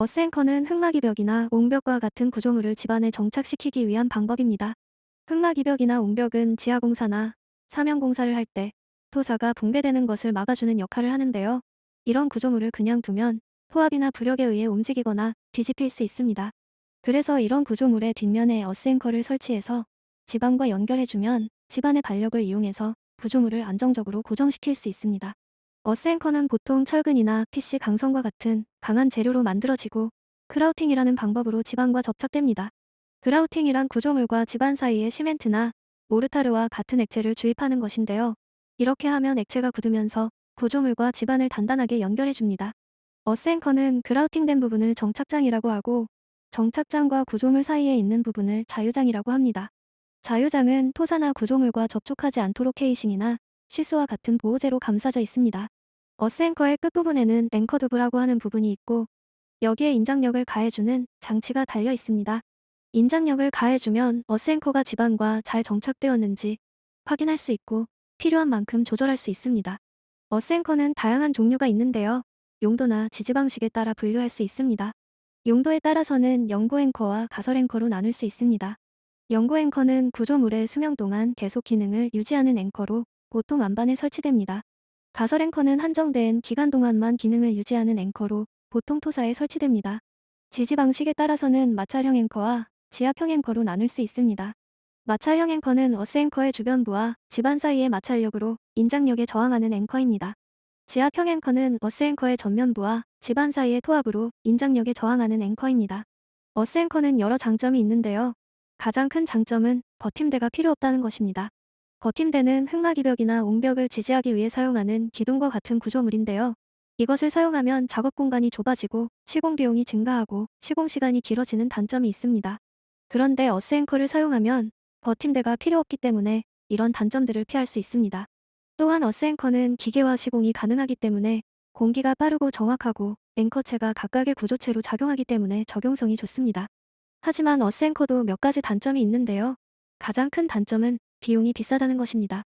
어스앵커는 흑막이벽이나 옹벽과 같은 구조물을 집안에 정착시키기 위한 방법입니다. 흑막이벽이나 옹벽은 지하공사나 사면공사를 할 때 토사가 붕괴되는 것을 막아주는 역할을 하는데요. 이런 구조물을 그냥 두면 토압이나 부력에 의해 움직이거나 뒤집힐 수 있습니다. 그래서 이런 구조물의 뒷면에 어스앵커를 설치해서 지반과 연결해주면 집안의 반력을 이용해서 구조물을 안정적으로 고정시킬 수 있습니다. 어스앵커는 보통 철근이나 PC 강성과 같은 강한 재료로 만들어지고 크라우팅이라는 방법으로 지반과 접착됩니다. 그라우팅이란 구조물과 지반 사이에 시멘트나 모르타르와 같은 액체를 주입하는 것인데요. 이렇게 하면 액체가 굳으면서 구조물과 지반을 단단하게 연결해줍니다. 어스앵커는 그라우팅된 부분을 정착장이라고 하고 정착장과 구조물 사이에 있는 부분을 자유장이라고 합니다. 자유장은 토사나 구조물과 접촉하지 않도록 케이싱이나 쉬스와 같은 보호제로 감싸져 있습니다. 어스앵커의 끝부분에는 앵커두브라고 하는 부분이 있고 여기에 인장력을 가해주는 장치가 달려 있습니다. 인장력을 가해주면 어스앵커가 지반과 잘 정착되었는지 확인할 수 있고 필요한 만큼 조절할 수 있습니다. 어스앵커는 다양한 종류가 있는데요. 용도나 지지 방식에 따라 분류할 수 있습니다. 용도에 따라서는 연구 앵커와 가설 앵커로 나눌 수 있습니다. 연구 앵커는 구조물의 수명 동안 계속 기능을 유지하는 앵커로 보통 안반에 설치됩니다. 가설 앵커는 한정된 기간 동안만 기능을 유지하는 앵커로 보통 토사에 설치됩니다. 지지 방식에 따라서는 마찰형 앵커와 지압형 앵커로 나눌 수 있습니다. 마찰형 앵커는 어스 앵커의 주변부와 집안 사이의 마찰력으로 인장력에 저항하는 앵커입니다. 지압형 앵커는 어스 앵커의 전면부와 집안 사이의 토압으로 인장력에 저항하는 앵커입니다. 어스 앵커는 여러 장점이 있는데요. 가장 큰 장점은 버팀대가 필요 없다는 것입니다. 버팀대는 흑막이벽이나 옹벽을 지지하기 위해 사용하는 기둥과 같은 구조물인데요. 이것을 사용하면 작업 공간이 좁아지고 시공 비용이 증가하고 시공 시간이 길어지는 단점이 있습니다. 그런데 어스앵커를 사용하면 버팀대가 필요 없기 때문에 이런 단점들을 피할 수 있습니다. 또한 어스앵커는 기계화 시공이 가능하기 때문에 공기가 빠르고 정확하고 앵커체가 각각의 구조체로 작용하기 때문에 적용성이 좋습니다. 하지만 어스앵커도 몇 가지 단점이 있는데요. 가장 큰 단점은 비용이 비싸다는 것입니다.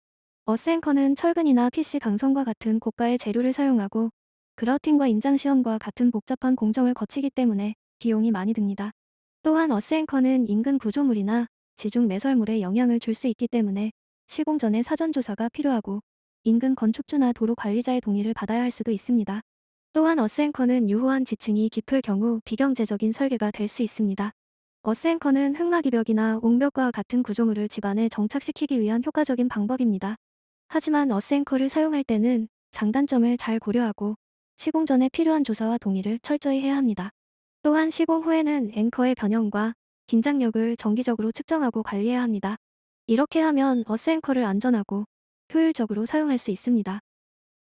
어스앵커는 철근이나 PC 강성과 같은 고가의 재료를 사용하고 그라우팅과 인장 시험과 같은 복잡한 공정을 거치기 때문에 비용이 많이 듭니다. 또한 어스앵커는 인근 구조물이나 지중 매설물에 영향을 줄 수 있기 때문에 시공 전에 사전 조사가 필요하고 인근 건축주나 도로 관리자의 동의를 받아야 할 수도 있습니다. 또한 어스앵커는 유효한 지층이 깊을 경우 비경제적인 설계가 될 수 있습니다. 어스앵커는 흑막이벽이나 옹벽과 같은 구조물을 집안에 정착시키기 위한 효과적인 방법입니다. 하지만 어스앵커를 사용할 때는 장단점을 잘 고려하고 시공 전에 필요한 조사와 동의를 철저히 해야 합니다. 또한 시공 후에는 앵커의 변형과 긴장력을 정기적으로 측정하고 관리해야 합니다. 이렇게 하면 어스앵커를 안전하고 효율적으로 사용할 수 있습니다.